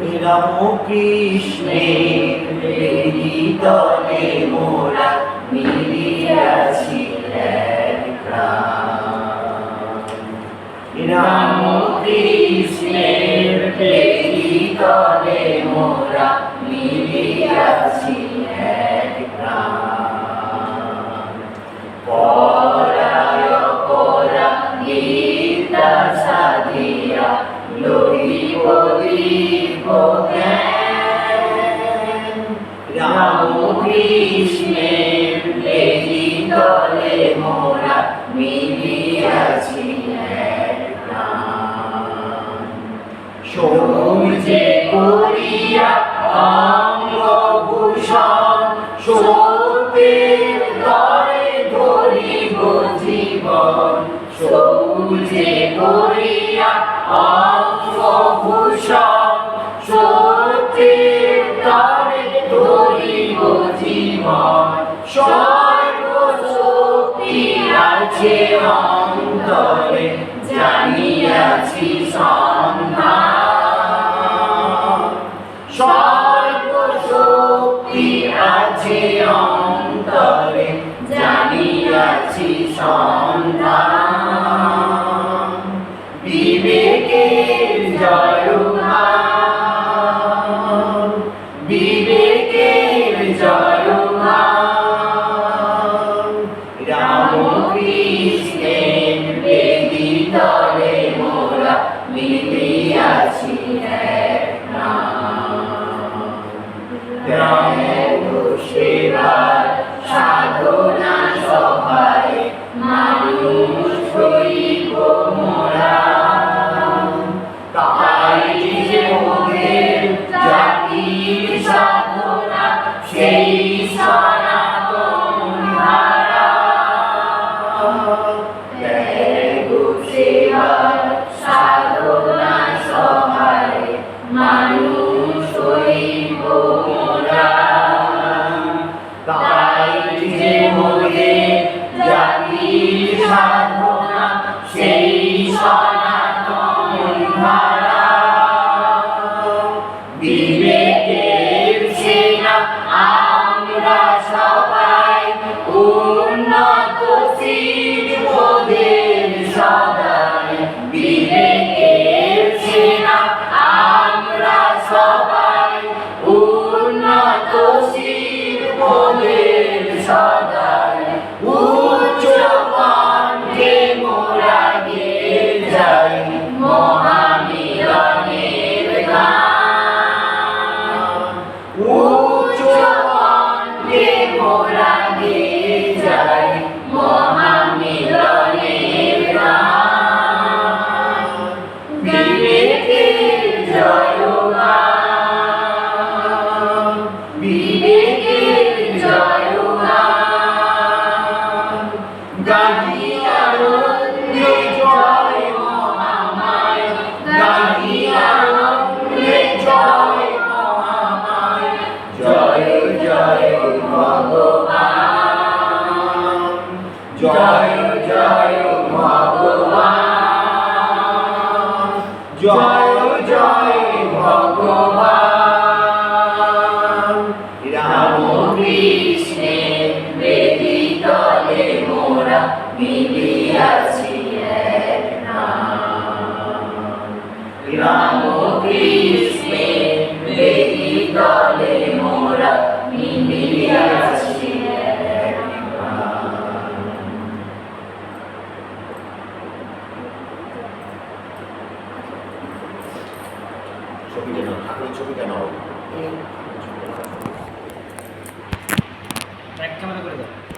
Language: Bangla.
রাম কৃষ্ণের হৃদয়ে মোরা মিলিয়াছি সূর্যে করিয়া অঙ্গভূষণ সত্যের তরে ধরিব জীবন। সূর্যে করিয়া অঙ্গভূষণ সত্যের তরে ধরিব জীবন। সর্বশক্তি আছে অন্তরে জানিয়াছি সন্ধান। সর্বশক্তি আছে অন্তরে জানিয়াছি সন্ধান। কৃষ্ণের বেদি তলে মোরা মিলিয়াছি এক নাম তাই যে মোদের জাতির বিবেকের জয়গান গাহিয়ানন্দে জয় মহামায় গাহিয়ানন্দে জয় মহামায় জয় জয় ভগবান জয় জয় জয় ভগবান মিলিয়াছি এক নাম ছবিটা নাও ঠাকুরের নাও এক ক্যামেরা করে দাও।